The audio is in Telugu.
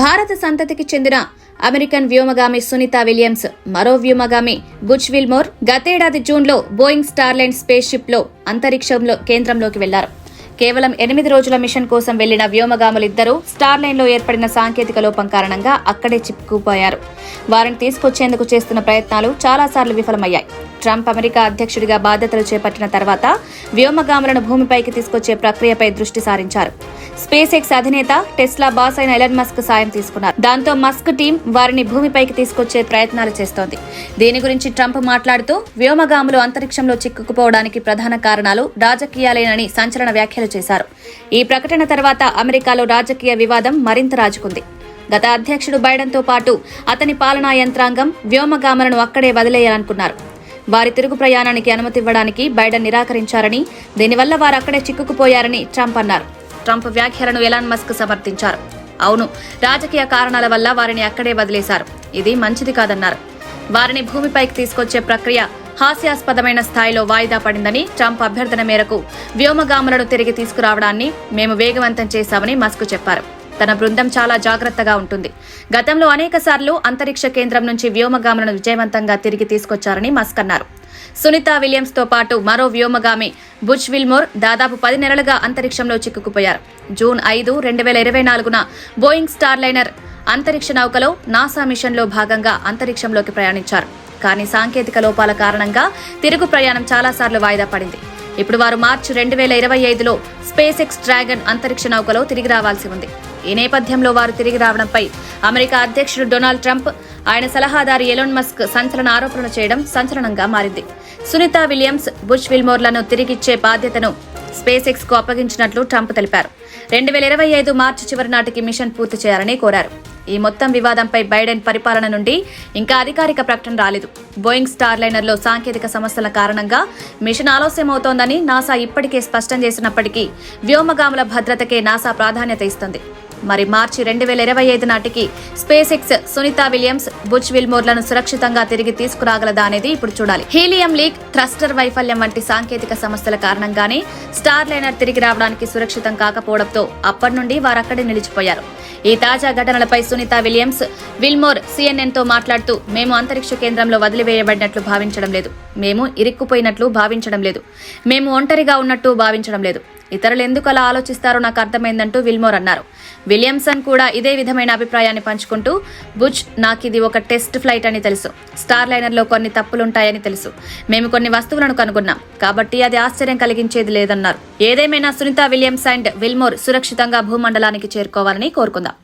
భారత సంతతికి చెందిన అమెరికన్ వ్యోమగామి సునీత విలియమ్స్ మరో వ్యోమగామి బుచ్ విల్మోర్ గతేడాది జూన్లో బోయింగ్ స్టార్లైన్ స్పేస్ షిప్లో అంతరిక్షంలో కేంద్రంలోకి వెళ్ళారు. కేవలం ఎనిమిది రోజుల మిషన్ కోసం వెళ్ళిన వ్యోమగాములిద్దరూ స్టార్లైన్లో ఏర్పడిన సాంకేతిక లోపం కారణంగా అక్కడే చిక్కుకుపోయారు. వారిని తీసుకొచ్చేందుకు చేస్తున్న ప్రయత్నాలు చాలాసార్లు విఫలమయ్యాయి. ట్రంప్ అమెరికా అధ్యక్షుడిగా బాధ్యతలు చేపట్టిన తర్వాత వ్యోమగాములను భూమిపైకి తీసుకొచ్చే ప్రక్రియపై దృష్టి సారించారు. స్పేస్ ఎక్స్ అధినేత టెస్లా బాస్ అయిన ఎలన్ మస్క్ సాయం తీసుకున్నారు. దాంతో మస్క్ టీం వారిని భూమిపైకి తీసుకొచ్చే ప్రయత్నాలు చేస్తోంది. దీని గురించి ట్రంప్ మాట్లాడుతూ వ్యోమగాములు అంతరిక్షంలో చిక్కుకుపోవడానికి ప్రధాన కారణాలు రాజకీయాలేనని సంచలన వ్యాఖ్యలు చేశారు. ఈ ప్రకటన తర్వాత అమెరికాలో రాజకీయ వివాదం మరింత రాజుకుంది. గత అధ్యక్షుడు బైడెన్తో పాటు అతని పాలనా యంత్రాంగం వ్యోమగాములను అక్కడే వదిలేయాలనుకున్నారు. వారి తిరుగు ప్రయాణానికి అనుమతి ఇవ్వడానికి బైడెన్ నిరాకరించారని దీనివల్ల వారు అక్కడే చిక్కుకుపోయారని ట్రంప్ అన్నారు. ట్రంప్ వ్యాఖ్యలను ఎలాన్ మస్క్ సమర్థించారు. అవును రాజకీయ కారణాల వల్ల వారిని అక్కడే వదిలేశారు. ఇది మంచిది కాదన్నారు. వారిని భూమిపైకి తీసుకొచ్చే ప్రక్రియ హాస్యాస్పదమైన స్థాయిలో వాయిదా పడిందని ట్రంప్ అభ్యర్థన మేరకు వ్యోమగాములను తిరిగి తీసుకురావడాన్ని మేము వేగవంతం చేశామని మస్క్ చెప్పారు. తన బృందం చాలా జాగ్రత్తగా ఉంటుంది. గతంలో అనేక సార్లు అంతరిక్ష కేంద్రం నుంచి వ్యోమగాములను విజయవంతంగా తిరిగి తీసుకొచ్చారని మస్క్ అన్నారు. సునీత విలియమ్స్తో పాటు మరో వ్యోమగామి బుచ్ విల్మోర్ దాదాపు పది నెలలుగా అంతరిక్షంలో చిక్కుకుపోయారు. జూన్ ఐదు రెండు వేల ఇరవై నాలుగున బోయింగ్ స్టార్లైనర్ అంతరిక్ష నౌకలో నాసా మిషన్లో భాగంగా అంతరిక్షంలోకి ప్రయాణించారు. కానీ సాంకేతిక లోపాల కారణంగా తిరుగు ప్రయాణం చాలాసార్లు వాయిదా పడింది. ఇప్పుడు వారు మార్చి రెండు వేల ఇరవై ఐదులో స్పేస్ ఎక్స్ డ్రాగన్ అంతరిక్ష నౌకలో తిరిగి రావాల్సి ఉంది. ఈ నేపథ్యంలో వారు తిరిగి రావడంపై అమెరికా అధ్యక్షుడు డొనాల్డ్ ట్రంప్ ఆయన సలహాదారు ఎలోన్ మస్క్ సంచలన ఆరోపణలు చేయడం సంచలనంగా మారింది. సునీత విలియమ్స్ బుష్ విల్మోర్లను తిరిగిచ్చే బాధ్యతను స్పేస్ ఎక్స్కు అప్పగించినట్లు ట్రంప్ తెలిపారు. రెండు వేల ఇరవై ఐదు మార్చి చివరి నాటికి మిషన్ పూర్తి చేయాలని కోరారు. ఈ మొత్తం వివాదంపై బైడెన్ పరిపాలన నుండి ఇంకా అధికారిక ప్రకటన రాలేదు. బోయింగ్ స్టార్ లైనర్లో సాంకేతిక సమస్యల కారణంగా మిషన్ ఆలస్యమవుతోందని నాసా ఇప్పటికే స్పష్టం చేసినప్పటికీ వ్యోమగాముల భద్రతకే నాసా ప్రాధాన్యత ఇస్తుంది. మరి మార్చి రెండు వేల ఇరవై ఐదు నాటికి space X Sunita Williams Butch విల్మోర్లను సురక్షితంగా తిరిగి తీసుకురాగలదా అనేది ఇప్పుడు చూడాలి. హీలియం లీక్ థ్రస్టర్ వైఫల్యం వంటి సాంకేతిక సమస్యల కారణంగానే స్టార్ లైనర్ తిరిగి రావడానికి సురక్షితం కాకపోవడంతో అప్పటి నుండి వారక్కడే నిలిచిపోయారు. ఈ తాజా ఘటనలపై సునీత విలియమ్స్ విల్మోర్ సిఎన్ఎన్తో మాట్లాడుతూ మేము అంతరిక్ష కేంద్రంలో వదిలివేయబడినట్లు భావించడం లేదు. మేము ఇరుక్కుపోయినట్లు భావించడం లేదు. మేము ఒంటరిగా ఉన్నట్టు భావించడం లేదు. ఇతరులు ఎందుకు అలా ఆలోచిస్తారో నాకు అర్థమైందంటూ విల్మోర్ అన్నారు. విలియమ్సన్ కూడా ఇదే విధమైన అభిప్రాయాన్ని పంచుకుంటూ బుచ్ నాకిది ఒక టెస్ట్ ఫ్లైట్ అని తెలుసు. స్టార్ లైనర్లో కొన్ని తప్పులుంటాయని తెలుసు. మేము కొన్ని వస్తువులను కనుగొన్నాం. కాబట్టి అది ఆశ్చర్యం కలిగించేది లేదన్నారు. ఏదేమైనా సునీత విలియమ్స్ అండ్ విల్మోర్ సురక్షితంగా భూమండలానికి చేరుకోవాలని కోరుకుందాం.